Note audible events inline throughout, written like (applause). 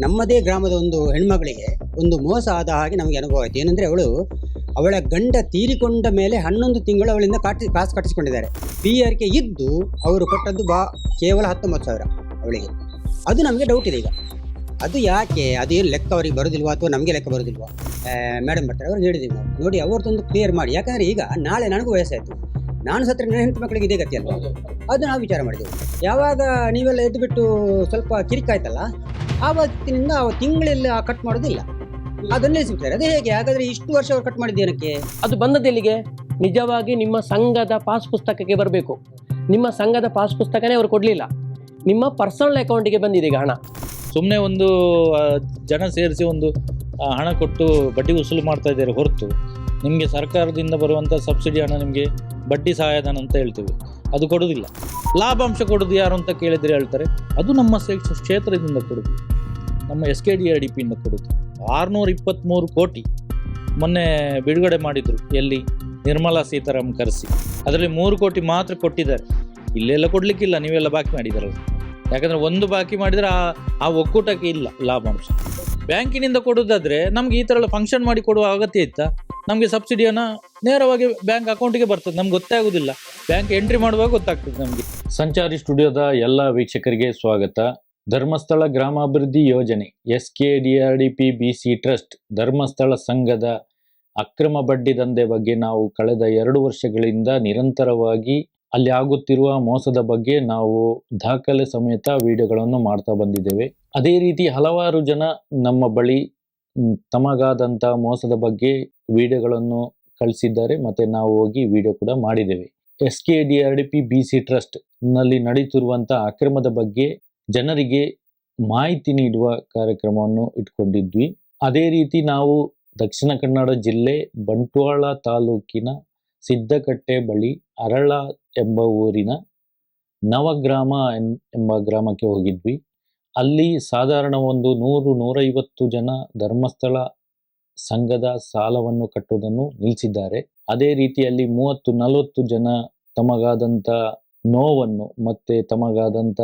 ನಮ್ಮದೇ ಗ್ರಾಮದ ಒಂದು ಹೆಣ್ಮಗಳಿಗೆ ಒಂದು ಮೋಸ ಆದ ಹಾಗೆ ನಮಗೆ ಅನುಭವ ಆಯಿತು. ಏನಂದರೆ ಅವಳು ಅವಳ ಗಂಡ ತೀರಿಕೊಂಡ ಮೇಲೆ ಹನ್ನೊಂದು ತಿಂಗಳು ಅವಳಿಂದ ಕಾಟಿ, ಕಾಸು ಕಟ್ಟಿಸಿಕೊಂಡಿದ್ದಾರೆ. ಪಿ ಆರ್ ಕೆ ಇದ್ದು ಅವರು ಕೊಟ್ಟದ್ದು ಬಾ, ಕೇವಲ ಹತ್ತೊಂಬತ್ತು ಸಾವಿರ ಅವಳಿಗೆ. ಅದು ನಮಗೆ ಡೌಟ್ ಇದೆ ಈಗ. ಅದು ಯಾಕೆ? ಅದೇನು ಲೆಕ್ಕ ಅವರಿಗೆ ಬರೋದಿಲ್ವಾ ಅಥವಾ ನಮಗೆ ಲೆಕ್ಕ ಬರೋದಿಲ್ವಾ? ಮೇಡಮ್ ಬರ್ತಾರೆ ಅವ್ರಿಗೆ ಹೇಳಿದ್ದೀವಿ ನಾವು ನೋಡಿ, ಅವ್ರದ್ದೊಂದು ಕ್ಲಿಯರ್ ಮಾಡಿ. ಯಾಕಂದರೆ ಈಗ ನಾಳೆ ನನಗೂ ವಯಸ್ಸಾಯಿತು. ನಾನು ಸತ್ರ ನನ್ನ ಮಕ್ಕಳಿಗೆ ಇದೇ ಗತಿ ಅಲ್ವಾ? ಅದು ನಾವು ವಿಚಾರ ಮಾಡಿದೆವು. ಯಾವಾಗ ನೀವೆಲ್ಲ ಎದ್ದುಬಿಟ್ಟು ಸ್ವಲ್ಪ ಕಿರಿಕಾಯ್ತಲ್ಲ ಆವತ್ತಿನಿಂದ ಆ ತಿಂಗಳಲ್ಲಿ ಕಟ್ ಮಾಡೋದಿಲ್ಲ. ಅದನ್ನೇ ನಿಲ್ಲಿಸ್ಬಿಡ್ತಾರೆ ಅದು ಹೇಗೆ? ಹಾಗಾದ್ರೆ ಇಷ್ಟು ವರ್ಷ ಅವ್ರು ಕಟ್ ಮಾಡಿದ್ದೇನಕ್ಕೆ ಅದು ಬಂದದ್ದೆಲ್ಲಿಗೆ ನಿಜವಾಗಿ ನಿಮ್ಮ ಸಂಘದ ಪಾಸ್ ಪುಸ್ತಕಕ್ಕೆ ಬರಬೇಕು. ನಿಮ್ಮ ಸಂಘದ ಪಾಸ್ ಪುಸ್ತಕನೇ ಅವರು ಕೊಡಲಿಲ್ಲ. ನಿಮ್ಮ ಪರ್ಸನಲ್ ಅಕೌಂಟಿಗೆ ಬಂದಿದೆ ಈಗ ಹಣ. ಸುಮ್ಮನೆ ಒಂದು ಜನ ಸೇರಿಸಿ ಒಂದು ಹಣ ಕೊಟ್ಟು ಬಡ್ಡಿ ವಸೂಲು ಮಾಡ್ತಾ ಇದ್ದಾರೆ ಹೊರತು. ನಿಮಗೆ ಸರ್ಕಾರದಿಂದ ಬರುವಂಥ ಸಬ್ಸಿಡಿ ಹಣ ನಿಮಗೆ ಬಡ್ಡಿ ಸಹಾಯಧನ ಅಂತ ಹೇಳ್ತೀವಿ. ಅದು ಕೊಡೋದಿಲ್ಲ ಲಾಭಾಂಶ ಕೊಡೋದು ಯಾರು ಅಂತ ಕೇಳಿದ್ರೆ ಹೇಳ್ತಾರೆ, ಅದು ನಮ್ಮ ಕ್ಷೇತ್ರದಿಂದ ಕೊಡೋದು ನಮ್ಮ S K D R D ಪಿಯಿಂದ ಕೊಡೋದು ಆರುನೂರ ಇಪ್ಪತ್ತ್ಮೂರು ಕೋಟಿ ಮೊನ್ನೆ ಬಿಡುಗಡೆ ಮಾಡಿದರು ಎಲ್ಲಿ? ನಿರ್ಮಲಾ ಸೀತಾರಾಮ್ ಕರೆಸಿ. ಅದರಲ್ಲಿ ಮೂರು ಕೋಟಿ ಮಾತ್ರ ಕೊಟ್ಟಿದ್ದಾರೆ. ಇಲ್ಲೆಲ್ಲ ಕೊಡಲಿಕ್ಕಿಲ್ಲ, ನೀವೆಲ್ಲ ಬಾಕಿ ಮಾಡಿದಾರಲ್ಲ ಯಾಕಂದರೆ ಒಂದು ಬಾಕಿ ಮಾಡಿದರೆ ಆ ಆ ಒಕ್ಕೂಟಕ್ಕೆ ಇಲ್ಲ ಲಾಭಾಂಶ. ಬ್ಯಾಂಕಿನಿಂದ ಕೊಡೋದಾದರೆ ನಮ್ಗೆ ಈ ಥರ ಎಲ್ಲ ಫಂಕ್ಷನ್ ಮಾಡಿ ಕೊಡುವ ಅಗತ್ಯ ಇತ್ತ? ನಮಗೆ ಸಬ್ಸಿಡಿಯನ್ನು ನೇರವಾಗಿ ಬ್ಯಾಂಕ್ ಅಕೌಂಟಿಗೆ ಬರ್ತದೆ, ನಮ್ಗೆ ಗೊತ್ತೇ ಆಗೋದಿಲ್ಲ. ಬ್ಯಾಂಕ್ ಎಂಟ್ರಿ ಮಾಡುವಾಗ ಗೊತ್ತಾಗ್ತದೆ ನಮಗೆ. ಸಂಚಾರಿ ಸ್ಟುಡಿಯೋದ ಎಲ್ಲ ವೀಕ್ಷಕರಿಗೆ ಸ್ವಾಗತ. ಧರ್ಮಸ್ಥಳ ಗ್ರಾಮಾಭಿವೃದ್ಧಿ ಯೋಜನೆ, S K D R D P B C trust, Dharmasthala ಸಂಘದ ಅಕ್ರಮ ಬಡ್ಡಿ ದಂಧೆ ಬಗ್ಗೆ ನಾವು ಕಳೆದ ಎರಡು ವರ್ಷಗಳಿಂದ ನಿರಂತರವಾಗಿ ಅಲ್ಲಿ ಆಗುತ್ತಿರುವ ಮೋಸದ ಬಗ್ಗೆ ನಾವು ದಾಖಲೆ ಸಮೇತ ವಿಡಿಯೋಗಳನ್ನು ಮಾಡ್ತಾ ಬಂದಿದ್ದೇವೆ. ಅದೇ ರೀತಿ ಹಲವಾರು ಜನ ನಮ್ಮ ಬಳಿ ತಮಗಾದಂಥ ಮೋಸದ ಬಗ್ಗೆ ವಿಡಿಯೋಗಳನ್ನು ಕಳಿಸಿದ್ದಾರೆ. ಮತ್ತೆ ನಾವು ಹೋಗಿ ವಿಡಿಯೋ ಕೂಡ ಮಾಡಿದ್ದೇವೆ. S K D R D P B C ಟ್ರಸ್ಟ್ನಲ್ಲಿ ನಡೀತಿರುವಂಥ ಅಕ್ರಮದ ಬಗ್ಗೆ ಜನರಿಗೆ ಮಾಹಿತಿ ನೀಡುವ ಕಾರ್ಯಕ್ರಮವನ್ನು ಇಟ್ಕೊಂಡಿದ್ವಿ. ಅದೇ ರೀತಿ ನಾವು ದಕ್ಷಿಣ ಕನ್ನಡ ಜಿಲ್ಲೆ ಬಂಟ್ವಾಳ ತಾಲೂಕಿನ ಸಿದ್ದಕಟ್ಟೆ ಬಳಿ ಅರಳ ಎಂಬ ಊರಿನ ನವಗ್ರಾಮ ಎಂಬ ಗ್ರಾಮಕ್ಕೆ ಹೋಗಿದ್ವಿ. ಅಲ್ಲಿ ಸಾಧಾರಣ ಒಂದು ನೂರು ನೂರೈವತ್ತು ಜನ ಧರ್ಮಸ್ಥಳ ಸಂಘದ ಸಾಲವನ್ನು ಕಟ್ಟುವುದನ್ನು ನಿಲ್ಲಿಸಿದ್ದಾರೆ. ಅದೇ ರೀತಿಯಲ್ಲಿ ಮೂವತ್ತು, ನಲವತ್ತು ಜನ ತಮಗಾದಂಥ ನೋವನ್ನು ಮತ್ತೆ ತಮಗಾದಂಥ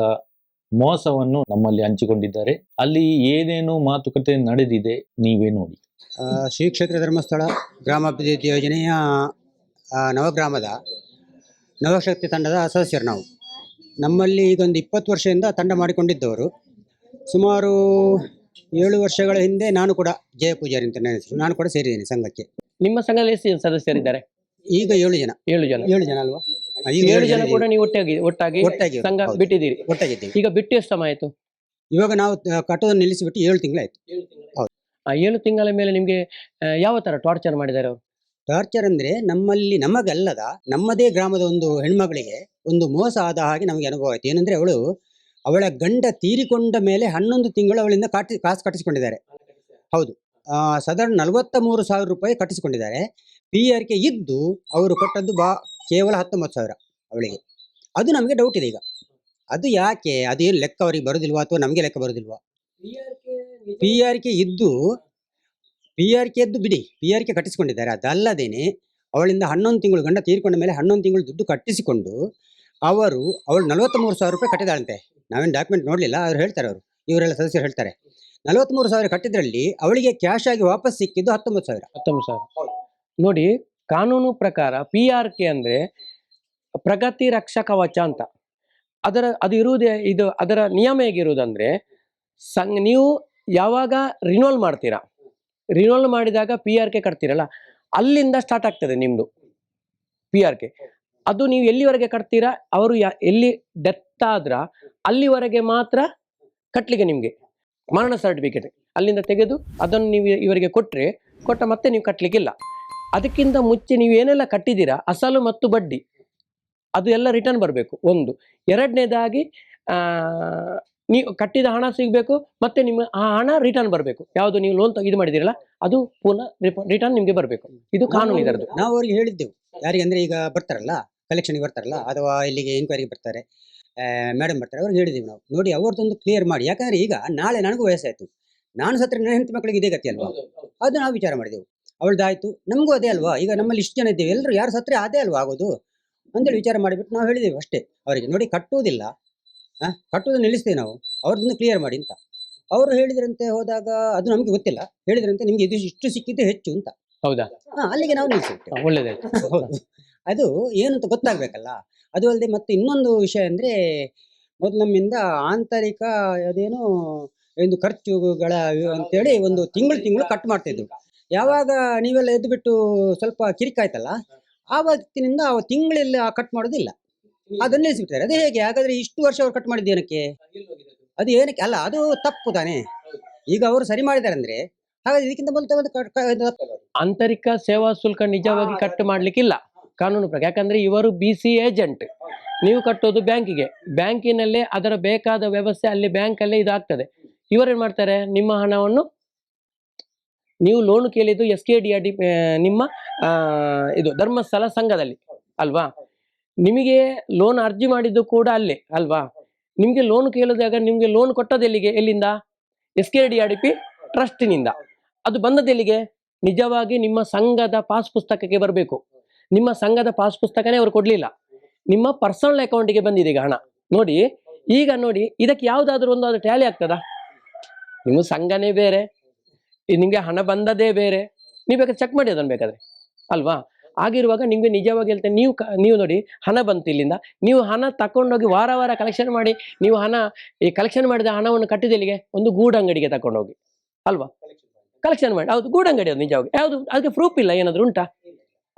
ಮೋಸವನ್ನು ನಮ್ಮಲ್ಲಿ ಹಂಚಿಕೊಂಡಿದ್ದಾರೆ. ಅಲ್ಲಿ ಏನೇನು ಮಾತುಕತೆ ನಡೆದಿದೆ, ನೀವೇ ನೋಡಿ. ಶ್ರೀ ಕ್ಷೇತ್ರ ಧರ್ಮಸ್ಥಳ ಗ್ರಾಮಾಭಿವೃದ್ಧಿ ಯೋಜನೆಯ ನವಗ್ರಾಮದ ನವಶಕ್ತಿ ತಂಡದ ಸದಸ್ಯರು ನಾವು. ನಮ್ಮಲ್ಲಿ ಇದೊಂದು ಇಪ್ಪತ್ತು ವರ್ಷದಿಂದ ತಂಡ ಮಾಡಿಕೊಂಡಿದ್ದವರು. ಸುಮಾರು ಏಳು ವರ್ಷಗಳ ಹಿಂದೆ ನಾನು ಕೂಡ ಜಯ ಪೂಜಾರಿ ಅಂತ ನನ್ನ ಹೆಸರು ನಾನು ಕೂಡ ಸೇರಿದ್ದೇನೆ ಸಂಘಕ್ಕೆ. ನಿಮ್ಮ ಸಂಘದಲ್ಲಿ ಎಷ್ಟು ಜನ ಸದಸ್ಯರಿದ್ದಾರೆ? ಈಗ ಏಳು ಜನ. ಏಳು ಜನ. ಏಳು ಜನ ಅಲ್ವಾ? ಈಗ ಏಳು ಜನ ಕೂಡ ನೀವು ಒಟ್ಟಾಗಿ ಒಟ್ಟಾಗಿ ಒಟ್ಟಾಗಿ ಸಂಘ. ಬಿಟ್ಟಿದ್ದೀರಿ. ಒಟ್ಟಾಗಿದ್ದೇವೆ. ಈಗ ಬಿಟ್ಟು ಎಷ್ಟು ಸಮಯ ಆಯ್ತು? ಇವಾಗ ನಾವು ಕಟ್ಟೋದನ್ನು ನಿಲ್ಲಿಸಿಬಿಟ್ಟು ಏಳು ತಿಂಗಳಾಯ್ತು ಹೌದು. ಆ ಏಳು ತಿಂಗಳ ಮೇಲೆ ನಿಮಗೆ ಯಾವ ತರ ಟಾರ್ಚರ್ ಮಾಡಿದ್ದಾರೆ ಅವರು? ಟಾರ್ಚರ್ ಅಂದ್ರೆ ನಮ್ಮಲ್ಲಿ ನಮಗಲ್ಲದ ನಮ್ಮದೇ ಗ್ರಾಮದ ಒಂದು ಹೆಣ್ಮಗಳಿಗೆ ಒಂದು ಮೋಸ ಆದ ಹಾಗೆ ನಮಗೆ ಅನುಭವ ಆಯ್ತು. ಏನಂದ್ರೆ ಅವಳು ಅವಳ ಗಂಡ ತೀರಿಕೊಂಡ ಮೇಲೆ ಹನ್ನೊಂದು ತಿಂಗಳು ಅವಳಿಂದ ಕಾಟಿ ಕಾಸು ಕಟ್ಟಿಸಿಕೊಂಡಿದ್ದಾರೆ. ಹೌದು. ಸಾಧಾರಣ ನಲವತ್ತ ಮೂರು ಸಾವಿರ ರೂಪಾಯಿ ಕಟ್ಟಿಸಿಕೊಂಡಿದ್ದಾರೆ. ಪಿ ಆರ್ ಕೆ ಇದ್ದು ಅವರು ಕೊಟ್ಟದ್ದು ಬಾ, ಕೇವಲ ಹತ್ತೊಂಬತ್ತು ಸಾವಿರ ಅವಳಿಗೆ. ಅದು ನಮಗೆ ಡೌಟ್ ಇದೆ ಈಗ. ಅದು ಯಾಕೆ? ಅದೇನು ಲೆಕ್ಕ ಅವರಿಗೆ ಬರೋದಿಲ್ವಾ ಅಥವಾ ನಮಗೆ ಲೆಕ್ಕ ಬರೋದಿಲ್ವಾ? ಪಿ ಆರ್ ಕೆ ಇದ್ದು ಪಿ ಆರ್ ಕೆ ಇದ್ದು ಬಿಡಿ ಪಿ ಆರ್ ಕೆ ಕಟ್ಟಿಸಿಕೊಂಡಿದ್ದಾರೆ. ಅದಲ್ಲದೇನೆ ಅವಳಿಂದ ಹನ್ನೊಂದು ತಿಂಗಳು ಗಂಡ ತೀರ್ಕೊಂಡ ಮೇಲೆ ಹನ್ನೊಂದು ತಿಂಗಳು ದುಡ್ಡು ಕಟ್ಟಿಸಿಕೊಂಡು ಅವರು, ಅವಳು ನಲವತ್ತ್ಮೂರು ಸಾವಿರ ರೂಪಾಯಿ ಕಟ್ಟಿದಾಳಂತೆ. ನಾವೇನು ಡಾಕ್ಯುಮೆಂಟ್ ನೋಡಲಿಲ್ಲ ಅವ್ರು ಹೇಳ್ತಾರೆ ಅವರು. ಇವರೆಲ್ಲ ಸದಸ್ಯರು ಹೇಳ್ತಾರೆ. ನಲವತ್ತ್ಮೂರು ಸಾವಿರ ಕಟ್ಟಿದ್ರಲ್ಲಿ ಅವಳಿಗೆ ಕ್ಯಾಶ್ ಆಗಿ ವಾಪಸ್ ಸಿಕ್ಕಿದ್ದು ಹತ್ತೊಂಬತ್ತು ಸಾವಿರ. ಹತ್ತೊಂಬತ್ತು ಸಾವಿರ. ನೋಡಿ, ಕಾನೂನು ಪ್ರಕಾರ ಪಿ ಆರ್ ಕೆ ಅಂದ್ರೆ ಪ್ರಗತಿ ರಕ್ಷಕ ವಚ ಅಂತ. ಅದರ, ಅದು ಇರುವುದೇ, ಇದು ಅದರ ನಿಯಮ ಹೇಗಿರುವುದಂದ್ರೆ ಸಂಘ ನೀವು ಯಾವಾಗ ರಿನೋಲ್ ಮಾಡ್ತೀರಾ ರಿನೋಲ್ ಮಾಡಿದಾಗ ಪಿ ಆರ್ ಕೆ ಕಟ್ತೀರಲ್ಲ, ಅಲ್ಲಿಂದ ಸ್ಟಾರ್ಟ್ ಆಗ್ತದೆ ನಿಮ್ಮದು ಪಿ ಆರ್ ಕೆ ಅದು ನೀವು ಎಲ್ಲಿವರೆಗೆ ಕಟ್ತೀರಾ, ಅವರು ಎಲ್ಲಿ ಡೆತ್ ಆದ್ರ ಅಲ್ಲಿವರೆಗೆ ಮಾತ್ರ ಕಟ್ಲಿಕ್ಕೆ ನಿಮ್ಗೆ. ಮರಣ ಸರ್ಟಿಫಿಕೇಟ್ ಅಲ್ಲಿಂದ ತೆಗೆದು ಅದನ್ನು ನೀವು ಇವರಿಗೆ ಕೊಟ್ಟರೆ ಕೊಟ್ಟ ಮತ್ತೆ ನೀವು ಕಟ್ಟಲಿಕ್ಕಿಲ್ಲ ಅದಕ್ಕಿಂತ ಮುಂಚೆ ನೀವು ಏನೆಲ್ಲ ಕಟ್ಟಿದ್ದೀರಾ? ಅಸಲು ಮತ್ತು ಬಡ್ಡಿ. ಅದು ಎಲ್ಲ ರಿಟರ್ನ್ ಬರಬೇಕು. ಒಂದು. ಎರಡನೇದಾಗಿ ನೀವು ಕಟ್ಟಿದ ಹಣ ಸಿಗಬೇಕು ಮತ್ತೆ ನಿಮ್ಮ ಆ ಹಣ ರಿಟರ್ನ್ ಬರಬೇಕು. ಯಾವುದು ನೀವು ಲೋನ್ ಇದು ಮಾಡಿದಿರಲ್ಲ ಅದು ಪುನಃ ರಿಟರ್ನ್ ನಿಮಗೆ ಬರಬೇಕು. ಇದು ಕಾನೂನು ಇದರದ್ದು. ನಾವು ಅವರಿಗೆ ಹೇಳಿದ್ದೆವು. ಯಾರಿಗೆ ಅಂದರೆ ಈಗ ಬರ್ತಾರಲ್ಲ ಕಲೆಕ್ಷನ್ಗೆ ಬರ್ತಾರಲ್ಲ ಅಥವಾ ಇಲ್ಲಿಗೆ ಎಂಕ್ವೈರಿಗೆ ಬರ್ತಾರೆ. ಮೇಡಮ್ ಬರ್ತಾರೆ ಅವ್ರಿಗೆ ಹೇಳಿದ್ದೀವಿ ನಾವು. ನೋಡಿ ಅವ್ರದ್ದೊಂದು ಕ್ಲಿಯರ್ ಮಾಡಿ. ಯಾಕಂದ್ರೆ ಈಗ ನಾಳೆ ನನಗೂ ವಯಸ್ಸಾಯಿತು. ನಾನು ಸತ್ರ ನನ್ನ ಹೆಂಡತಿ ಮಕ್ಕಳಿಗೆ ಇದೇ ಗತಿ ಅಲ್ವಾ? ಅದು ನಾವು ವಿಚಾರ ಮಾಡಿದೆವು. ಅವಳ್ದಾಯ್ತು ನಮಗೂ ಅದೇ ಅಲ್ವಾ? ಈಗ ನಮ್ಮಲ್ಲಿ ಇಷ್ಟು ಜನ ಇದ್ದೇವೆ. ಎಲ್ಲರೂ ಯಾರು ಸತ್ರೆ ಅದೇ ಅಲ್ವಾ ಆಗೋದು? ಅಂತೇಳಿ ವಿಚಾರ ಮಾಡಿಬಿಟ್ಟು ನಾವು ಹೇಳಿದ್ದೇವೆ ಅಷ್ಟೇ. ಅವರಿಗೆ ನೋಡಿ ಕಟ್ಟುವುದಿಲ್ಲ. ಆ, ಕಟ್ಟುವುದನ್ನು ನಿಲ್ಲಿಸ್ತೇವೆ ನಾವು. ಅವ್ರದ್ದೊಂದು ಕ್ಲಿಯರ್ ಮಾಡಿ ಅಂತ. ಅವರು ಹೇಳಿದ್ರಂತೆ ಹೋದಾಗ ಅದು ನಮಗೆ ಗೊತ್ತಿಲ್ಲ. ಹೇಳಿದ್ರಂತೆ ನಿಮ್ಗೆ ಇದು ಇಷ್ಟು ಸಿಕ್ಕಿದ್ದೆ ಹೆಚ್ಚು ಅಂತ. ಹೌದಾ? ಹಾ, ಅಲ್ಲಿಗೆ ನಾವು ನಿಲ್ಲಿಸಿಬಿಟ್ಟೆ ಒಳ್ಳೇದಾಯ್ತು. ಹೌದು. ಅದು ಏನು ಅಂತ ಗೊತ್ತಾಗ್ಬೇಕಲ್ಲ? ಅದು ಅಲ್ಲದೆ ಮತ್ತೆ ಇನ್ನೊಂದು ವಿಷಯ ಅಂದ್ರೆ ಮೊದಲು ನಮ್ಮಿಂದ ಆಂತರಿಕ ಅದೇನು ಒಂದು ಖರ್ಚುಗಳ ಅಂತೇಳಿ ಒಂದು ತಿಂಗಳು ತಿಂಗಳು ಕಟ್ ಮಾಡ್ತಿದ್ರು. ಯಾವಾಗ ನೀವೆಲ್ಲ ಎದ್ದು ಬಿಟ್ಟು ಸ್ವಲ್ಪ ಕಿರಿಕಾಯ್ತಲ್ಲ ಆವತ್ತಿನಿಂದ ಆ ತಿಂಗಳೆಲ್ಲ ಕಟ್ ಮಾಡೋದಿಲ್ಲ. ಅದನ್ನ ನಿಲ್ಲಿಸ್ಬಿಡ್ತಾರೆ ಅದು ಹೇಗೆ? ಹಾಗಾದ್ರೆ ಇಷ್ಟು ವರ್ಷ ಅವ್ರು ಕಟ್ ಮಾಡಿದ್ದು ಏನಕ್ಕೆ? ಅದು ಏನಕ್ಕೆ? ಅಲ್ಲ ಅದು ತಪ್ಪು ತಾನೆ? ಈಗ ಅವರು ಸರಿ ಮಾಡಿದ್ದಾರೆ ಅಂದ್ರೆ ಹಾಗಾದ್ರೆ ಇದಕ್ಕಿಂತ ಮೊದಲು. ಆಂತರಿಕ ಸೇವಾ ಶುಲ್ಕ ನಿಜವಾಗಿ ಕಟ್ ಮಾಡ್ಲಿಕ್ಕಿಲ್ಲ. ಕಾನೂನು ಪ್ರಕಾರ. ಯಾಕಂದ್ರೆ ಇವರು ಬಿ ಸಿ ಏಜೆಂಟ್ ನೀವು ಕಟ್ಟೋದು ಬ್ಯಾಂಕಿಗೆ. ಬ್ಯಾಂಕಿನಲ್ಲೇ ಅದರ ಬೇಕಾದ ವ್ಯವಸ್ಥೆ ಅಲ್ಲಿ ಬ್ಯಾಂಕಲ್ಲೇ ಇದಾಗ್ತದೆ. ಇವರೇನು ಮಾಡ್ತಾರೆ? ನಿಮ್ಮ ಹಣವನ್ನು ನೀವು ಲೋನ್ ಕೇಳಿದ್ದು ಎಸ್ ಕೆ ಡಿ ಡಿ ನಿಮ್ಮ ಇದು ಧರ್ಮಸ್ಥಳ ಸಂಘದಲ್ಲಿ, ಅಲ್ವಾ? ನಿಮಗೆ ಲೋನ್ ಅರ್ಜಿ ಮಾಡಿದ್ದು ಕೂಡ ಅಲ್ಲೇ, ಅಲ್ವಾ? ನಿಮಗೆ ಲೋನ್ ಕೇಳಿದಾಗ ನಿಮಗೆ ಲೋನ್ ಕೊಟ್ಟದ್ದು ಎಲ್ಲಿಗೆ? ಎಲ್ಲಿಂದ? S K D R D P ಟ್ರಸ್ಟಿನಿಂದ. ಅದು ಬಂದದೆಲ್ಲಿಗೆ ನಿಜವಾಗಿ ನಿಮ್ಮ ಸಂಘದ ಪಾಸ್ ಪುಸ್ತಕಕ್ಕೆ ಬರಬೇಕು. ನಿಮ್ಮ ಸಂಘದ ಪಾಸ್ ಪುಸ್ತಕನೇ ಅವರು ಕೊಡ್ಲಿಲ್ಲ. ನಿಮ್ಮ ಪರ್ಸನಲ್ ಅಕೌಂಟಿಗೆ ಬಂದಿದೆ ಈಗ ಹಣ. ನೋಡಿ, ಈಗ ನೋಡಿ, ಇದಕ್ಕೆ ಯಾವ್ದಾದ್ರು ಒಂದು ಅದು ಟ್ಯಾಲಿ ಆಗ್ತದ? ನಿಮ್ಮ ಸಂಘನೇ ಬೇರೆ ನಿಮ್ಗೆ ಹಣ ಬಂದದೇ ಬೇರೆ. ನೀವು ಬೇಕಾದ್ರೆ ಚೆಕ್ ಮಾಡಿ ಅದನ್ನು ಬೇಕಾದ್ರೆ. ಅಲ್ವಾ? ಆಗಿರುವಾಗ ನಿಮ್ಗೆ ನಿಜವಾಗಿ ಹೇಳ್ತೇನೆ, ನೀವು ನೀವು ನೋಡಿ, ಹಣ ಬಂತು ಇಲ್ಲಿಂದ. ನೀವು ಹಣ ತಕೊಂಡೋಗಿ ವಾರ ವಾರ ಕಲೆಕ್ಷನ್ ಮಾಡಿ, ನೀವು ಹಣ, ಈ ಕಲೆಕ್ಷನ್ ಮಾಡಿದ ಹಣವನ್ನು ಕಟ್ಟಿದ ಇಲ್ಲಿಗೆ ಒಂದು ಗೂಡಂಗಡಿಗೆ ತಕೊಂಡೋಗಿ. ಅಲ್ವಾ? ಕಲೆಕ್ಷನ್ ಮಾಡಿ. ಹೌದು, ಗೂಡಂಗಡಿ ಅದು ನಿಜವಾಗಿ. ಯಾವುದು? ಅದಕ್ಕೆ ಪ್ರೂಫ್ ಇಲ್ಲ, ಏನಾದ್ರು ಉಂಟಾ?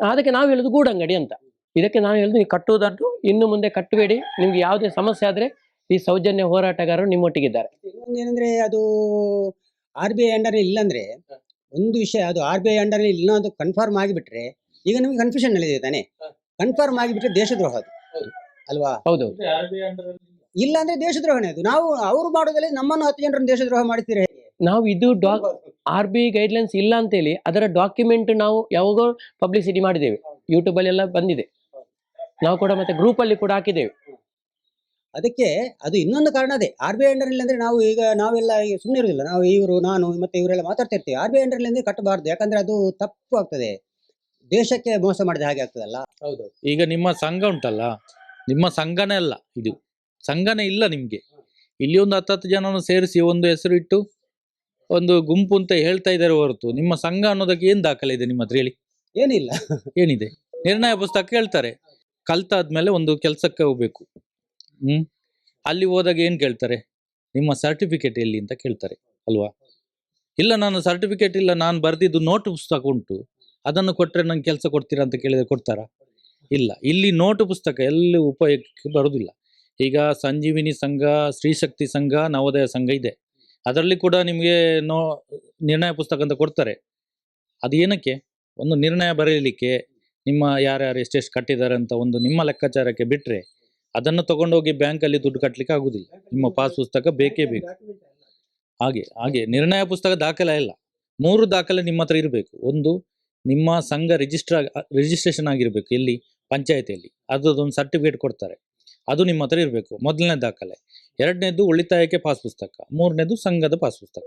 ಅದಕ್ಕೆ ನಾವು ಹೇಳುದು ಗೂಡಂಗಡಿ ಅಂತ. ಇದಕ್ಕೆ ನಾನು ಹೇಳುದು ನೀವು ಕಟ್ಟುವುದನ್ನು ಇನ್ನು ಮುಂದೆ ಕಟ್ಟಬೇಡಿ. ನಿಮ್ಗೆ ಯಾವುದೇ ಸಮಸ್ಯೆ ಆದ್ರೆ ಈ ಸೌಜನ್ಯ ಹೋರಾಟಗಾರರು ನಿಮ್ಮೊಟ್ಟಿಗಿದ್ದಾರೆ. ಏನಂದ್ರೆ ಅದು ಆರ್ ಬಿ ಐ ಅಂಡರ್ ಇಲ್ಲಂದ್ರೆ ಒಂದು ವಿಷಯ ಅದು ಆರ್ ಬಿ ಐ ಅಂಡರ್ ಇಲ್ಲ ಅದು ಕನ್ಫರ್ಮ್ ಆಗಿಬಿಟ್ರೆ ಈಗ ನಿಮ್ಗೆ ಕನ್ಫ್ಯೂಷನ್ ನಡೆದಿದೆ ತಾನೆ? ಕನ್ಫರ್ಮ್ ಆಗಿಬಿಟ್ರೆ ದೇಶದ್ರೋಹ ಅದು. ಅಲ್ವಾ? ಹೌದು. ಇಲ್ಲ ಅಂದ್ರೆ ದೇಶದ್ರೋಹನೇ ಅದು. ನಾವು ಅವ್ರು ಮಾಡೋದ್ರಲ್ಲಿ ನಮ್ಮನ್ನು ಹತ್ತು ಜನರನ್ನು ದೇಶದ್ರೋಹ ಮಾಡ್ತೀರಿ ನಾವು ಇದು ಡಾಕ್ ಆರ್ ಬಿ ಗೈಡ್ಲೈನ್ಸ್ ಇಲ್ಲ ಅಂತೇಳಿ ಅದರ ಡಾಕ್ಯುಮೆಂಟ್ ನಾವು ಯಾವಾಗೋ ಪಬ್ಲಿಸಿಟಿ ಮಾಡಿದ್ದೇವೆ. ಯೂಟ್ಯೂಬ್ ಅಲ್ಲಿ ಎಲ್ಲ ಬಂದಿದೆ. ನಾವು ಕೂಡ ಮತ್ತೆ ಗ್ರೂಪ್ ಅಲ್ಲಿ ಕೂಡ ಹಾಕಿದ್ದೇವೆ. ಅದಕ್ಕೆ ಅದು ಇನ್ನೊಂದು ಕಾರಣ ಅದೇ. ಆರ್ ಬಿ ಐ ಅಂಡರ್ ಅಲ್ಲಿ ಅಂದ್ರೆ ನಾವು ಈಗ ನಾವೆಲ್ಲ ಈಗ ಸುಮ್ಮನೆ ಇರುದಿಲ್ಲ. ನಾವು ಇವರು ನಾನು ಮತ್ತೆ ಇವರೆಲ್ಲ ಮಾತಾಡ್ತಾ ಇರ್ತೀವಿ. ಆರ್ ಬಿ ಐ ಅಂಡರ್ ಅಂದ್ರೆ ಕಟ್ಟಬಾರ್ದು. ಯಾಕಂದ್ರೆ ಅದು ತಪ್ಪು ಆಗ್ತದೆ. ದೇಶಕ್ಕೆ ಮೋಸ ಮಾಡಿದ ಹಾಗೆ ಆಗ್ತದಲ್ಲ. ಹೌದು. ಈಗ ನಿಮ್ಮ ಸಂಘ ಉಂಟಲ್ಲ. ನಿಮ್ಮ ಸಂಘನೇ ಅಲ್ಲ ಇದು. ಸಂಘನೇ ಇಲ್ಲ ನಿಮ್ಗೆ. ಇಲ್ಲಿ ಒಂದು ಹತ್ತತ್ತು ಜನನ ಸೇರಿಸಿ ಒಂದು ಹೆಸರು ಇಟ್ಟು ಒಂದು ಗುಂಪು ಅಂತ ಹೇಳ್ತಾ ಇದ್ದಾರೆ ಹೊರತು ನಿಮ್ಮ ಸಂಘ ಅನ್ನೋದಕ್ಕೆ ಏನ್ ದಾಖಲೆ ಇದೆ ನಿಮ್ಮ ಹತ್ರ ಹೇಳಿ? ಏನಿಲ್ಲ. ಏನಿದೆ? ನಿರ್ಣಯ ಪುಸ್ತಕ ಹೇಳ್ತಾರೆ ಕಲ್ತಾದ್ಮೇಲೆ ಒಂದು ಕೆಲಸಕ್ಕೆ ಹೋಗ್ಬೇಕು. ಹ್ಮ್? ಅಲ್ಲಿ ಹೋದಾಗ ಏನ್ ಕೇಳ್ತಾರೆ? ನಿಮ್ಮ ಸರ್ಟಿಫಿಕೇಟ್ ಎಲ್ಲಿ ಅಂತ ಕೇಳ್ತಾರೆ ಅಲ್ವಾ? ಇಲ್ಲ ನಾನು ಸರ್ಟಿಫಿಕೇಟ್ ಇಲ್ಲ ನಾನು ಬರೆದಿದ್ದು ನೋಟ್ ಪುಸ್ತಕ ಉಂಟು. ಅದನ್ನು ಕೊಟ್ಟರೆ ನಂಗೆ ಕೆಲಸ ಕೊಡ್ತೀರಾ ಅಂತ ಕೇಳಿದ್ರೆ ಕೊಡ್ತಾರಾ? ಇಲ್ಲ. ಇಲ್ಲಿ ನೋಟು ಪುಸ್ತಕ ಎಲ್ಲಿ ಉಪಯೋಗಕ್ಕೆ ಬರೋದಿಲ್ಲ. ಈಗ ಸಂಜೀವಿನಿ ಸಂಘ ಸ್ತ್ರೀಶಕ್ತಿ ಸಂಘ ನವೋದಯ ಸಂಘ ಇದೆ. ಅದರಲ್ಲಿ ಕೂಡ ನಿಮಗೆ ನೋ, ನಿರ್ಣಯ ಪುಸ್ತಕ ಅಂತ ಕೊಡ್ತಾರೆ. ಅದು ಏನಕ್ಕೆ? ಒಂದು ನಿರ್ಣಯ ಬರೀಲಿಕ್ಕೆ ನಿಮ್ಮ ಯಾರ್ಯಾರು ಎಷ್ಟೆಷ್ಟು ಕಟ್ಟಿದ್ದಾರೆ ಅಂತ ಒಂದು ನಿಮ್ಮ ಲೆಕ್ಕಾಚಾರಕ್ಕೆ ಬಿಟ್ಟರೆ ಅದನ್ನು ತಗೊಂಡೋಗಿ ಬ್ಯಾಂಕಲ್ಲಿ ದುಡ್ಡು ಕಟ್ಟಲಿಕ್ಕೆ ಆಗುದಿಲ್ಲ. ನಿಮ್ಮ ಪಾಸ್ ಪುಸ್ತಕ ಬೇಕೇ ಬೇಕು. ಹಾಗೆ ಹಾಗೆ ನಿರ್ಣಯ ಪುಸ್ತಕ ದಾಖಲೆ ಇಲ್ಲ ಮೂರು ದಾಖಲೆ ನಿಮ್ಮ ಹತ್ರ ಇರಬೇಕು. ಒಂದು ನಿಮ್ಮ ಸಂಘ ರಿಜಿಸ್ಟರ್ ರಿಜಿಸ್ಟ್ರೇಷನ್ ಆಗಿರಬೇಕು ಇಲ್ಲಿ ಪಂಚಾಯತಿಯಲ್ಲಿ. ಅದೊಂದು ಸರ್ಟಿಫಿಕೇಟ್ ಕೊಡ್ತಾರೆ. ಅದು ನಿಮ್ಮ ಹತ್ರ ಇರಬೇಕು. ಮೊದಲನೇ ದಾಖಲೆ. ಎರಡನೇದು ಉಳಿತಾಯಕ್ಕೆ ಪಾಸ್ ಪುಸ್ತಕ ಮೂರನೇದು ಸಂಘದ ಪಾಸ್ ಪುಸ್ತಕ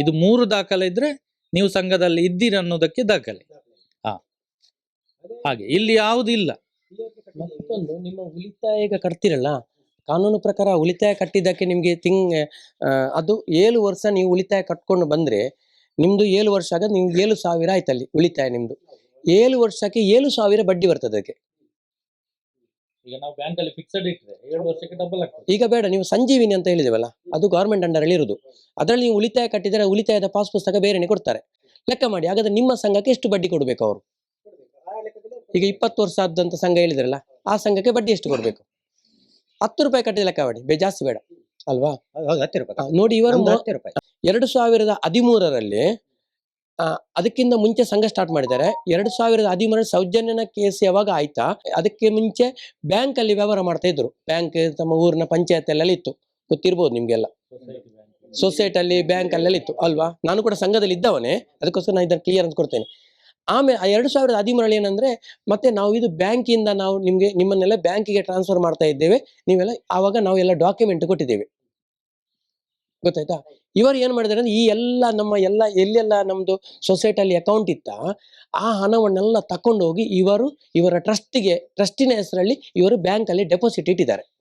ಇದು ಮೂರು ದಾಖಲೆ ಇದ್ರೆ ನೀವು ಸಂಘದಲ್ಲಿ ಇದ್ದೀರಿ ಅನ್ನೋದಕ್ಕೆ ದಾಖಲೆ. ಹಾ. ಹಾಗೆ, ಇಲ್ಲಿ ಯಾವುದು ಇಲ್ಲ. ಮತ್ತೊಂದು, ನಿಮ್ಮ ಈಗ ಕಟ್ತಿರಲ್ಲ, ಕಾನೂನು ಪ್ರಕಾರ ಉಳಿತಾಯ ಕಟ್ಟಿದ್ದಕ್ಕೆ ನಿಮಗೆ ತಿಂಗ್ ಅದು ಏಳು ವರ್ಷ ನೀವು ಉಳಿತಾಯ ಕಟ್ಕೊಂಡು ಬಂದ್ರೆ, ನಿಮ್ದು ಏಳು ವರ್ಷ ಆಗ ನೀವು ಏಳು ಸಾವಿರ ಆಯ್ತಲ್ಲಿ ಉಳಿತಾಯ ನಿಮ್ದು. ಏಳು ವರ್ಷಕ್ಕೆ ಏಳು ಸಾವಿರ ಬಡ್ಡಿ ಬರ್ತದೆ ಅದಕ್ಕೆ. ಈಗ ನಾವು ಬ್ಯಾಂಕಲ್ಲಿ ಫಿಕ್ಸ್ಡ್ ಇಟ್ಟರೆ ಏಳು ವರ್ಷಕ್ಕೆ ಡಬಲ್ ಆಗ್ತದೆ. ಈಗ ಬೇಡ ನೀವು ಸಂಜೀವಿನಿ ಅಂತ ಹೇಳಿದೇವಲ್ಲ ಅದು ಗೌರ್ಮೆಂಟ್ ಅಂಡರ್ ಅಲ್ಲಿ ಇರುದು. ಅದರಲ್ಲಿ ನೀವು ಉಳಿತಾಯ ಕಟ್ಟಿದರೆ ಉಳಿತಾಯದ ಪಾಸ್ ಪುಸ್ತಕ ಬೇರೆನೆ ಕೊಡ್ತಾರೆ. ಲೆಕ್ಕ ಮಾಡಿ ಹಾಗಾದ್ರೆ ನಿಮ್ಮ ಸಂಘಕ್ಕೆ ಎಷ್ಟು ಬಡ್ಡಿ ಕೊಡಬೇಕು ಅವರು? ಈಗ ಇಪ್ಪತ್ತು ವರ್ಷ ಆದಂತ ಸಂಘ ಹೇಳಿದ್ರಲ್ಲ ಆ ಸಂಘಕ್ಕೆ ಬಡ್ಡಿ ಎಷ್ಟು ಕೊಡಬೇಕು? ಹತ್ತು ರೂಪಾಯಿ ಕಟ್ಟಿದ ಲೆಕ್ಕ ಮಾಡಿ ಬೇ ಜಾಸ್ತಿ ಬೇಡ ಅಲ್ವಾ? ನೋಡಿ ಇವರು ಎರಡು ಸಾವಿರದ ಹದಿಮೂರರಲ್ಲಿ ಅದಕ್ಕಿಂತ ಮುಂಚೆ ಸಂಘ ಸ್ಟಾರ್ಟ್ ಮಾಡಿದ್ದಾರೆ. ಎರಡು ಸಾವಿರದ ಹದಿಮೂರರ ಸೌಜನ್ಯನ ಕೇಸ್ ಯಾವಾಗ ಆಯ್ತಾ, ಅದಕ್ಕೆ ಮುಂಚೆ ಬ್ಯಾಂಕ್ ಅಲ್ಲಿ ವ್ಯವಹಾರ ಮಾಡ್ತಾ ಇದ್ರು. ಬ್ಯಾಂಕ್ ತಮ್ಮ ಊರಿನ ಪಂಚಾಯತ್ ಇತ್ತು. ಗೊತ್ತಿರ್ಬೋದು ನಿಮ್ಗೆಲ್ಲ. ಸೊಸೈಟಿಯಲ್ಲಿ ಬ್ಯಾಂಕ್ ಅಲ್ಲೆಲ್ಲ ಇತ್ತು, ಅಲ್ವಾ? ನಾನು ಕೂಡ ಸಂಘದಲ್ಲಿ ಇದ್ದವನೇ, ಅದಕ್ಕೋಸ್ಕರ ನಾನು ಇದನ್ನು ಕ್ಲಿಯರ್ ಅಂತ ಕೊಡ್ತೇನೆ. ಆಮೇಲೆ ಎರಡು ಸಾವಿರದ ಹದಿಮೂರಲ್ಲಿ ಏನಂದ್ರೆ, ಮತ್ತೆ ನಾವು ಇದು ಬ್ಯಾಂಕಿಂದ ನಾವು ನಿಮ್ಗೆ, ನಿಮ್ಮನ್ನೆಲ್ಲ ಬ್ಯಾಂಕಿಗೆ ಟ್ರಾನ್ಸ್ಫರ್ ಮಾಡ್ತಾ ಇದ್ದೇವೆ. ನೀವೆಲ್ಲ ಆವಾಗ ನಾವು ಎಲ್ಲ ಡಾಕ್ಯುಮೆಂಟ್ ಕೊಟ್ಟಿದ್ದೇವೆ. ಗೊತ್ತಾಯ್ತಾ? ಇವರು ಏನ್ ಮಾಡಿದಾರೆ ಅಂದ್ರೆ, ಈ ಎಲ್ಲ ನಮ್ಮ ಎಲ್ಲ ಎಲ್ಲೆಲ್ಲ ನಮ್ದು ಸೊಸೈಟಿಯಲ್ಲಿ ಅಕೌಂಟ್ ಇತ್ತ, ಆ ಹಣವನ್ನೆಲ್ಲ ತಕೊಂಡು ಹೋಗಿ ಇವರು ಇವರ ಟ್ರಸ್ಟಿಗೆ ಟ್ರಸ್ಟಿನ ಹೆಸರಲ್ಲಿ ಇವರು ಬ್ಯಾಂಕ್ ಅಲ್ಲಿ ಡೆಪಾಸಿಟ್ ಇಟ್ಟಿದ್ದಾರೆ.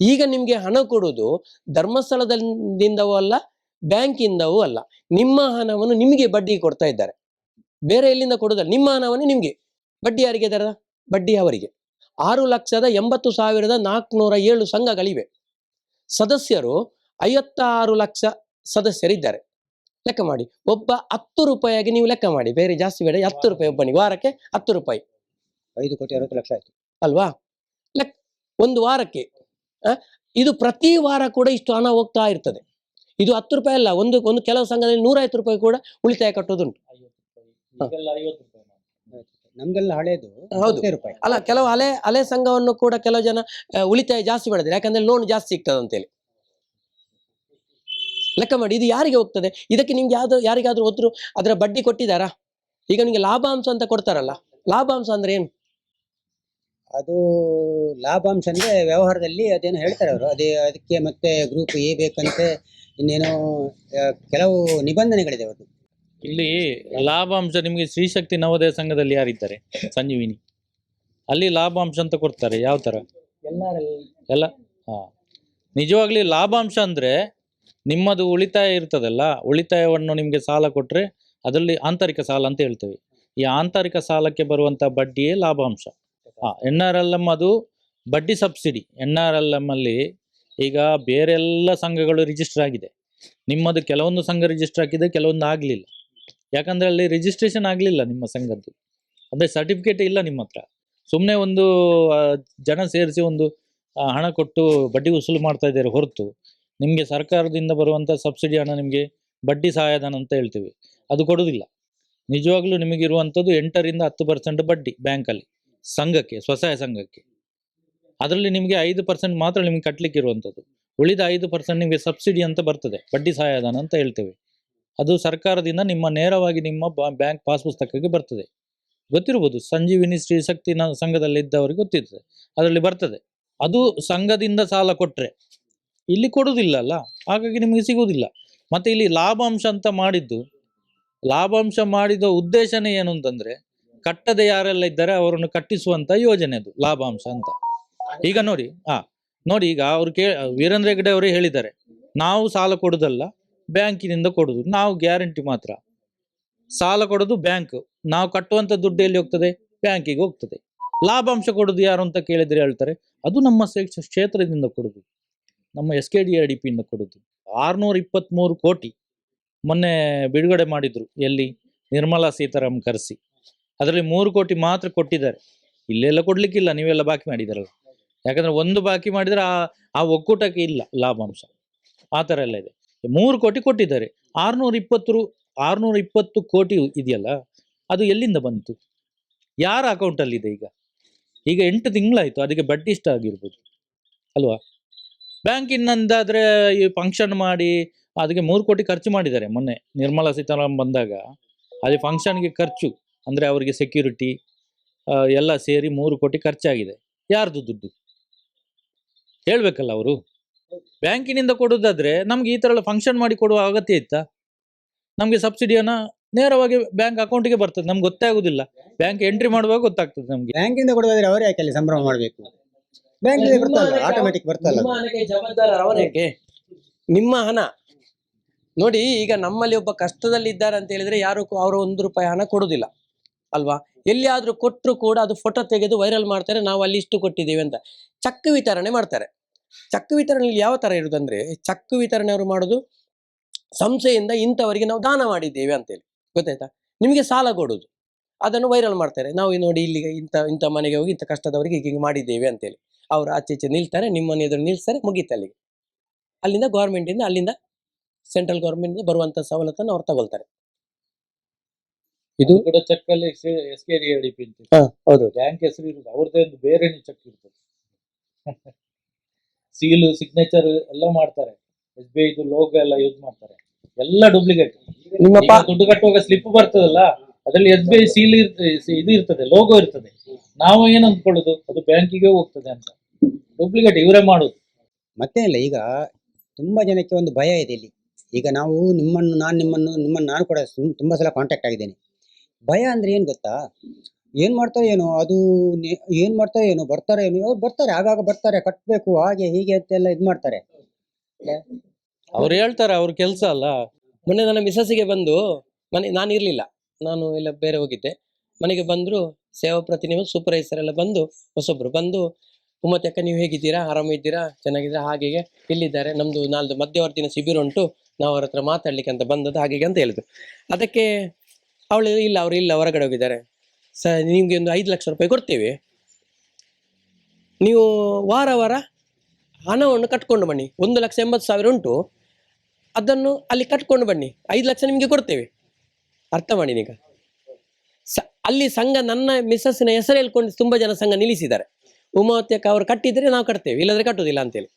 ಈಗ ನಿಮ್ಗೆ ಹಣ ಕೊಡುವುದು ಧರ್ಮಸ್ಥಳದಿಂದವೂ ಅಲ್ಲ ಬ್ಯಾಂಕಿಂದವೂ ಅಲ್ಲ. ನಿಮ್ಮ ಹಣವನ್ನು ನಿಮಗೆ ಬಡ್ಡಿ ಕೊಡ್ತಾ ಇದ್ದಾರೆ. ಬೇರೆ ಎಲ್ಲಿಂದ ಕೊಡೋದಲ್ಲ, ನಿಮ್ಮ ಹಣವನ್ನು ನಿಮ್ಗೆ. ಬಡ್ಡಿ ಯಾರಿಗೆ ದರ ಬಡ್ಡಿ ಅವರಿಗೆ. ಆರು ಲಕ್ಷದ ಎಂಬತ್ತು ಸಾವಿರದ ನಾಲ್ಕುನೂರ ಏಳು ಸಂಘಗಳಿವೆ. ಸದಸ್ಯರು ಐವತ್ತಾರು ಲಕ್ಷ ಸದಸ್ಯರಿದ್ದಾರೆ. ಲೆಕ್ಕ ಮಾಡಿ. ಒಬ್ಬ ಹತ್ತು ರೂಪಾಯಿಗೆ ನೀವು ಲೆಕ್ಕ ಮಾಡಿ. ಬೇರೆ ಜಾಸ್ತಿ ಬೇಡ. ಹತ್ತು ರೂಪಾಯಿ ಒಬ್ಬನಿಗೆ. ವಾರಕ್ಕೆ ಹತ್ತು ರೂಪಾಯಿ. ಐದು ಕೋಟಿ ಅರವತ್ತು ಲಕ್ಷ ಆಯ್ತು. ಅಲ್ವಾ? ಲೆಕ್ ಒಂದು ವಾರಕ್ಕೆ ಇದು ಪ್ರತಿ ವಾರ ಕೂಡ ಇಷ್ಟು ಹಣ ಹೋಗ್ತಾ ಇರ್ತದೆ. ಇದು ಹತ್ತು ರೂಪಾಯಿ ಅಲ್ಲ ಒಂದು ಒಂದು ಕೆಲವು ಸಂಘದಲ್ಲಿ ನೂರೈವತ್ತು ರೂಪಾಯಿ ಕೂಡ ಉಳಿತಾಯ ಕಟ್ಟೋದುಂಟು. ನಮ್ದೆಲ್ಲ ಹಳೇದು. ಹೌದು. ರೂಪಾಯಿ. ಅಲ್ಲ ಕೆಲವು ಹಳೆ ಹಳೆ ಸಂಘವನ್ನು ಕೂಡ ಕೆಲವು ಜನ ಉಳಿತಾಯ ಜಾಸ್ತಿ ಮಾಡಿದ್ರೆ ಯಾಕಂದ್ರೆ ಲೋನ್ ಜಾಸ್ತಿ ಸಿಗ್ತದೆ ಅಂತೇಳಿ ಲೆಕ್ಕ ಮಾಡಿ ಇದು ಯಾರಿಗೆ ಹೋಗ್ತದೆ? ಇದಕ್ಕೆ ನಿಮ್ಗೆ ಯಾವ್ದು ಯಾರಿಗಾದ್ರೂ ಹೋದ್ರು ಅದರ ಬಡ್ಡಿ ಕೊಟ್ಟಿದ್ದಾರಾ? ಈಗ ನಿಮಗೆ ಲಾಭಾಂಶ ಅಂತ ಕೊಡ್ತಾರಲ್ಲ ಲಾಭಾಂಶ ಅಂದ್ರೆ ಏನು? ಅದು ಲಾಭಾಂಶ ಅಂದ್ರೆ ವ್ಯವಹಾರದಲ್ಲಿ ಅದೇನೋ ಹೇಳ್ತಾರೆ ಅವರು. ಅದೇ ಅದಕ್ಕೆ ಮತ್ತೆ ಗ್ರೂಪ್ ಎ ಬೇಕಂತೆ ಇನ್ನೇನೋ ಆ, ಕೆಲವು ನಿಬಂಧನೆಗಳಿದೆ ಅವರು ಇಲ್ಲಿ ಲಾಭಾಂಶ ನಿಮಗೆ ಶ್ರೀಶಕ್ತಿ ನವೋದಯ ಸಂಘದಲ್ಲಿ ಯಾರಿದ್ದಾರೆ? ಸಂಜೀವಿನಿ. ಅಲ್ಲಿ ಲಾಭಾಂಶ ಅಂತ ಕೊಡ್ತಾರೆ ಯಾವ ತರ ಎಲ್ಲ ಹಾ. ನಿಜವಾಗ್ಲಿ ಲಾಭಾಂಶ ಅಂದ್ರೆ ನಿಮ್ಮದು ಉಳಿತಾಯ ಇರ್ತದಲ್ಲ, ಉಳಿತಾಯವನ್ನು ನಿಮಗೆ ಸಾಲ ಕೊಟ್ಟರೆ ಅದರಲ್ಲಿ ಆಂತರಿಕ ಸಾಲ ಅಂತ ಹೇಳ್ತೇವೆ. ಈ ಆಂತರಿಕ ಸಾಲಕ್ಕೆ ಬರುವಂಥ ಬಡ್ಡಿಯೇ ಲಾಭಾಂಶ. ಎನ್ ಆರ್ ಎಲ್ ಎಂ ಅದು ಬಡ್ಡಿ subsidy. N R L M ಅಲ್ಲಿ ಈಗ ಬೇರೆಲ್ಲ ಸಂಘಗಳು ರಿಜಿಸ್ಟರ್ ಆಗಿದೆ. ನಿಮ್ಮದು ಕೆಲವೊಂದು ಸಂಘ ರಿಜಿಸ್ಟರ್ ಆಗಿದೆ ಕೆಲವೊಂದು ಆಗಲಿಲ್ಲ. ಯಾಕಂದ್ರೆ ಅಲ್ಲಿ ರಿಜಿಸ್ಟ್ರೇಷನ್ ಆಗಲಿಲ್ಲ ನಿಮ್ಮ ಸಂಘದ್ದು. ಅದೇ ಸರ್ಟಿಫಿಕೇಟ್ ಇಲ್ಲ ನಿಮ್ಮ ಹತ್ರ. ಸುಮ್ಮನೆ ಒಂದು ಜನ ಸೇರಿಸಿ ಒಂದು ಹಣ ಕೊಟ್ಟು ಬಡ್ಡಿ ವಸೂಲು ಮಾಡ್ತಾ ಇದ್ದಾರೆ ಹೊರತು. ನಿಮಗೆ ಸರ್ಕಾರದಿಂದ ಬರುವಂಥ ಸಬ್ಸಿಡಿ ಹಣ ನಿಮಗೆ ಬಡ್ಡಿ ಸಹಾಯಧನ ಅಂತ ಹೇಳ್ತೀವಿ. ಅದು ಕೊಡೋದಿಲ್ಲ. ನಿಜವಾಗ್ಲೂ ನಿಮಗಿರುವಂಥದ್ದು ಎಂಟರಿಂದ ಹತ್ತು ಪರ್ಸೆಂಟ್ ಬಡ್ಡಿ ಬ್ಯಾಂಕಲ್ಲಿ ಸಂಘಕ್ಕೆ, ಸ್ವಸಹಾಯ ಸಂಘಕ್ಕೆ. ಅದರಲ್ಲಿ ನಿಮಗೆ ಐದು ಪರ್ಸೆಂಟ್ ಮಾತ್ರ ನಿಮಗೆ ಕಟ್ಟಲಿಕ್ಕೆ ಇರುವಂಥದ್ದು ಉಳಿದ ಐದು ಪರ್ಸೆಂಟ್ ನಿಮಗೆ ಸಬ್ಸಿಡಿ ಅಂತ ಬರ್ತದೆ, ಬಡ್ಡಿ ಸಹಾಯಧನ ಅಂತ ಹೇಳ್ತೇವೆ. ಅದು ಸರ್ಕಾರದಿಂದ ನಿಮ್ಮ ನೇರವಾಗಿ ನಿಮ್ಮ ಬ್ಯಾಂಕ್ ಪಾಸ್ ಪುಸ್ತಕಕ್ಕೆ ಬರ್ತದೆ. ಗೊತ್ತಿರ್ಬೋದು, ಸಂಜೀವಿನಿ ಶ್ರೀ ಶಕ್ತಿ ಸಂಘದಲ್ಲಿ ಇದ್ದವರಿಗೆ ಗೊತ್ತಿರ್ತದೆ. ಅದರಲ್ಲಿ ಬರ್ತದೆ. ಅದು ಸಂಘದಿಂದ ಸಾಲ ಕೊಟ್ರೆ ಇಲ್ಲಿ ಕೊಡುವುದಿಲ್ಲ ಅಲ್ಲ ಹಾಗಾಗಿ ನಿಮಗೆ ಸಿಗುವುದಿಲ್ಲ. ಮತ್ತೆ ಇಲ್ಲಿ ಲಾಭಾಂಶ ಅಂತ ಮಾಡಿದ್ದು, ಲಾಭಾಂಶ ಮಾಡಿದ ಉದ್ದೇಶನೇ ಏನು ಅಂತಂದ್ರೆ, ಕಟ್ಟದೆ ಯಾರೆಲ್ಲ ಇದ್ದಾರೆ ಅವರನ್ನು ಕಟ್ಟಿಸುವಂತ ಯೋಜನೆ ಅದು, ಲಾಭಾಂಶ ಅಂತ. ಈಗ ನೋಡಿ ಹಾ ನೋಡಿ ಈಗ ಅವ್ರು ಕೇ, ವೀರೇಂದ್ರ ಹೆಗ್ಡೆ ಅವರೇ ಹೇಳಿದ್ದಾರೆ, ನಾವು ಸಾಲ ಕೊಡುದಲ್ಲ, ಬ್ಯಾಂಕಿನಿಂದ ಕೊಡುದು, ನಾವು ಗ್ಯಾರಂಟಿ ಮಾತ್ರ. ಸಾಲ ಕೊಡೋದು ಬ್ಯಾಂಕ್, ನಾವು ಕಟ್ಟುವಂತ ದುಡ್ಡು ಎಲ್ಲಿ ಹೋಗ್ತದೆ? ಬ್ಯಾಂಕಿಗೆ ಹೋಗ್ತದೆ. ಲಾಭಾಂಶ ಕೊಡೋದು ಯಾರು ಅಂತ ಕೇಳಿದ್ರೆ ಹೇಳ್ತಾರೆ, ಅದು ನಮ್ಮ ಕ್ಷೇತ್ರದಿಂದ ಕೊಡುದು. ನಮ್ಮ S K D R D ಪಿಯಿಂದ ಕೊಡುದು. ಆರುನೂರ ಇಪ್ಪತ್ತ್ಮೂರು ಕೋಟಿ ಮೊನ್ನೆ ಬಿಡುಗಡೆ ಮಾಡಿದರು, ಎಲ್ಲಿ? ನಿರ್ಮಲಾ ಸೀತಾರಾಮ್ ಕರೆಸಿ. ಅದರಲ್ಲಿ ಮೂರು ಕೋಟಿ ಮಾತ್ರ ಕೊಟ್ಟಿದ್ದಾರೆ. ಇಲ್ಲೆಲ್ಲ ಕೊಡಲಿಕ್ಕಿಲ್ಲ, ನೀವೆಲ್ಲ ಬಾಕಿ ಮಾಡಿದಾರಲ್ಲ ಯಾಕಂದರೆ ಒಂದು ಬಾಕಿ ಮಾಡಿದರೆ ಆ ಆ ಒಕ್ಕೂಟಕ್ಕೆ ಇಲ್ಲ ಲಾಭಾಂಶ. ಆ ಥರ ಎಲ್ಲ ಇದೆ. ಮೂರು ಕೋಟಿ ಕೊಟ್ಟಿದ್ದಾರೆ. ಆರುನೂರ ಇಪ್ಪತ್ತು ಆರ್ನೂರ ಇಪ್ಪತ್ತು ಕೋಟಿ ಇದೆಯಲ್ಲ, ಅದು ಎಲ್ಲಿಂದ ಬಂತು? ಯಾರ ಅಕೌಂಟಲ್ಲಿದೆ ಈಗ? ಈಗ ಎಂಟು ತಿಂಗಳಾಯಿತು, ಅದಕ್ಕೆ ಬಡ್ಡಿ ಇಷ್ಟ ಆಗಿರ್ಬೋದು. ಅಲ್ವಾ? ಬ್ಯಾಂಕಿನಂದಾದ್ರೆ ಈ ಫಂಕ್ಷನ್ ಮಾಡಿ ಅದಕ್ಕೆ ಮೂರು ಕೋಟಿ ಖರ್ಚು ಮಾಡಿದ್ದಾರೆ ಮೊನ್ನೆ. ನಿರ್ಮಲಾ ಸೀತಾರಾಮನ್ ಬಂದಾಗ. ಅಲ್ಲಿ ಫಂಕ್ಷನ್ಗೆ ಖರ್ಚು, ಅಂದರೆ ಅವರಿಗೆ ಸೆಕ್ಯೂರಿಟಿ ಎಲ್ಲ ಸೇರಿ ಮೂರು ಕೋಟಿ ಖರ್ಚಾಗಿದೆ. ಯಾರ್ದು ದುಡ್ಡು? ಹೇಳ್ಬೇಕಲ್ಲ ಅವರು. ಬ್ಯಾಂಕಿನಿಂದ ಕೊಡೋದಾದ್ರೆ ನಮ್ಗೆ ಈ ಥರ ಎಲ್ಲ ಫಂಕ್ಷನ್ ಮಾಡಿ ಕೊಡುವ ಅಗತ್ಯ ಇತ್ತಾ? ನಮಗೆ ಸಬ್ಸಿಡಿಯನ್ನ ನೇರವಾಗಿ ಬ್ಯಾಂಕ್ ಅಕೌಂಟಿಗೆ ಬರ್ತದೆ. ನಮ್ಗೆ ಗೊತ್ತೇ ಆಗುದಿಲ್ಲ ಬ್ಯಾಂಕ್ ಎಂಟ್ರಿ ಮಾಡುವಾಗ ಗೊತ್ತಾಗ್ತದೆ ನಮಗೆ. ಬ್ಯಾಂಕಿಂದ ಕೊಡೋದಾದ್ರೆ ಅವರೇ ಸಂಭ್ರಮ ಮಾಡಬೇಕು? ಬರ್ತಲ್ಲ ಆಟೋಮೆಟಿಕ್ ಬರ್ತಲ್ಲ ನಿಮ್ಮ ಹಣಕ್ಕೆ ಜವಾಬ್ದಾರ ಅವನೇಕೆ ನಿಮ್ಮ ಹಣ. ನೋಡಿ ಈಗ ನಮ್ಮಲ್ಲಿ ಒಬ್ಬ ಕಷ್ಟದಲ್ಲಿ ಇದ್ದಾರೆ ಅಂತ ಹೇಳಿದ್ರೆ ಯಾರು ಅವರು ಒಂದು ರೂಪಾಯಿ ಹಣ ಕೊಡುದಿಲ್ಲ ಅಲ್ವಾ? ಎಲ್ಲಿಯಾದ್ರೂ ಕೊಟ್ಟರು ಕೂಡ ಅದು ಫೋಟೋ ತೆಗೆದು ವೈರಲ್ ಮಾಡ್ತಾರೆ ನಾವು ಅಲ್ಲಿ ಇಷ್ಟು ಕೊಟ್ಟಿದ್ದೀವಿ ಅಂತ. ಚಕ್ ವಿತರಣೆ ಮಾಡ್ತಾರೆ. ಚಕ್ ವಿತರಣೆ ಯಾವ ತರ ಇರುದಂದ್ರೆ ಚಕ್ ವಿತರಣೆ ಅವರು ಮಾಡುದು ಸಂಸ್ಥೆಯಿಂದ ಇಂಥವರಿಗೆ ನಾವು ದಾನ ಮಾಡಿದ್ದೇವೆ ಅಂತೇಳಿ. ಗೊತ್ತಾಯ್ತಾ? ನಿಮಗೆ ಸಾಲ ಕೊಡುದು. ಅದನ್ನು ವೈರಲ್ ಮಾಡ್ತಾರೆ. ನಾವು ಈ ನೋಡಿ ಇಲ್ಲಿಗೆ ಇಂಥ ಇಂಥ ಮನೆಗೆ ಹೋಗಿ ಇಂಥ ಕಷ್ಟದವರಿಗೆ ಹೀಗೆ ಹೀಗೆ ಮಾಡಿದ್ದೇವೆ ಅಂತೇಳಿ. ಅವರು ಆಚೆ ಈಚೆ ನಿಲ್ತಾರೆ ನಿಮ್ಮನ್ನ ಎದುರು ನಿಲ್ಲಿಸ್ತಾರೆ ಮುಗೀತು ಅಲ್ಲಿಗೆ. ಅಲ್ಲಿಂದ ಗೌರ್ಮೆಂಟಿಂದ ಅಲ್ಲಿಂದ ಸೆಂಟ್ರಲ್ ಗೌರ್ಮೆಂಟ್ ಬರುವಂತ ಸವಲತ್ತನ್ನು ಅವ್ರು ತಗೊಳ್ತಾರೆ. ಇದು ಕೂಡ ಚೆಕ್ ಅಲ್ಲಿ S K D D P ಅಂತ ಹೌದು ಬ್ಯಾಂಕ್ ಹೆಸರು ಇರುದು ಅವ್ರದ್ದೇ ಒಂದು ಬೇರೆ ಚೆಕ್ ಇರ್ತದೆ. (laughs) ಸೀಲು ಸಿಗ್ನೇಚರ್ ಎಲ್ಲ ಮಾಡ್ತಾರೆ. ಎಸ್ ಬಿ ಐದು ಲೋಗೋ ಎಲ್ಲ ಯೂಸ್ ಮಾಡ್ತಾರೆ. ಎಲ್ಲ ಡೂಪ್ಲಿಕೇಟ್. ನಿಮ್ಮಪ್ಪ ದುಡ್ಡು ಕಟ್ಟುವಾಗ ಸ್ಲಿಪ್ ಬರ್ತದಲ್ಲ ಅದರಲ್ಲಿ ಎಸ್ ಬಿ ಐ ಸೀಲ್ ಇದು ಇರ್ತದೆ ಲೋಗೋ ಇರ್ತದೆ. ನಾವು ಏನ್ ಅಂದ್ಕೊಳ್ಳೋದು? ಅದು ಬ್ಯಾಂಕಿಗೆ ಹೋಗ್ತದೆ ಅಂತ. ಡೂಪ್ಲಿಕೇಟ್ ಇವರೇ ಮಾಡೋದು. ಮತ್ತೇನಿಲ್ಲ ಈಗ ತುಂಬಾ ಜನಕ್ಕೆ ಒಂದು ಭಯ ಇದೆ ಇಲ್ಲಿ. ಈಗ ನಾವು ನಿಮ್ಮನ್ನು ನಾನು ನಿಮ್ಮನ್ನು ನಿಮ್ಮನ್ನು ನಾನು ಕೂಡ ತುಂಬಾ ಸಲ ಕಾಂಟ್ಯಾಕ್ಟ್ ಆಗಿದ್ದೇನೆ. ಭಯ ಅಂದ್ರೆ ಏನು ಗೊತ್ತಾ? ಏನ್ ಮಾಡ್ತಾರೆ ಏನೋ ಅದು ಏನ್ ಮಾಡ್ತಾರೆ ಏನೋ ಬರ್ತಾರೆ ಏನೋ ಅವ್ರು ಬರ್ತಾರೆ ಆಗಾಗ ಬರ್ತಾರೆ ಕಟ್ಬೇಕು ಹಾಗೆ ಹೀಗೆ ಅಂತೆಲ್ಲ ಇದ್ ಮಾಡ್ತಾರೆ. ಅವ್ರು ಹೇಳ್ತಾರೆ ಅವ್ರ ಕೆಲಸ ಅಲ್ಲ. ಮೊನ್ನೆ ನನ್ನ ಮಿಸಸ್ಸಿಗೆ ಬಂದು ಮನೆ ನಾನು ಇರಲಿಲ್ಲ. ನಾನು ಎಲ್ಲ ಬೇರೆ ಹೋಗಿದ್ದೆ. ಮನೆಗೆ ಬಂದರು ಸೇವಾ ಪ್ರತಿನಿಧಿ ಸೂಪರ್ವೈಸರ್ ಎಲ್ಲ ಬಂದು ಹೊಸೊಬ್ರು ಬಂದು ಉಮ್ಮತ್ತೆ ಅಕ್ಕ, ನೀವು ಹೇಗಿದ್ದೀರಾ? ಆರಾಮಿದ್ದೀರಾ ಚೆನ್ನಾಗಿದ್ದೀರಾ? ಹಾಗೆ ಹೀಗೆ ಇಲ್ಲಿದ್ದಾರೆ ನಮ್ದು ನಾಲ್ದು ಮಧ್ಯವರ್ತಿನ ಶಿಬಿರ ಉಂಟು. ನಾವು ಅವ್ರ ಹತ್ರ ಮಾತಾಡ್ಲಿಕ್ಕೆ ಅಂತ ಬಂದದ್ದು ಹಾಗೆ ಅಂತ ಹೇಳಿದ್ರು. ಅದಕ್ಕೆ ಅವಳು, ಇಲ್ಲ, ಅವರು ಇಲ್ಲ, ಹೊರಗಡೆ ಹೋಗಿದ್ದಾರೆ. ಸ, ನಿಮಗೆ ಒಂದು ಐದು ಲಕ್ಷ ರೂಪಾಯಿ ಕೊಡ್ತೇವೆ. ನೀವು ವಾರ ವಾರ ಹಣವನ್ನು ಕಟ್ಕೊಂಡು ಬನ್ನಿ. ಒಂದು ಲಕ್ಷ ಎಂಬತ್ತು ಸಾವಿರ ಉಂಟು. ಅದನ್ನು ಅಲ್ಲಿ ಕಟ್ಕೊಂಡು ಬನ್ನಿ. ಐದು ಲಕ್ಷ ನಿಮಗೆ ಕೊಡ್ತೇವೆ. ಅರ್ಥ ಮಾಡಿ ಈಗ ಸ, ಅಲ್ಲಿ ಸಂಘ ನನ್ನ ಮಿಸ್ಸಸ್ಸಿನ ಹೆಸರು ಹೇಳ್ಕೊಂಡು ತುಂಬ ಜನ ಸಂಘ ನಿಲ್ಲಿಸಿದ್ದಾರೆ. ಉಮಾವತ್ಯಕ್ಕೆ ಅವರು ಕಟ್ಟಿದರೆ ನಾವು ಕಟ್ತೇವೆ ಇಲ್ಲದ್ರೆ ಕಟ್ಟುವುದಿಲ್ಲ ಅಂತೇಳಿ.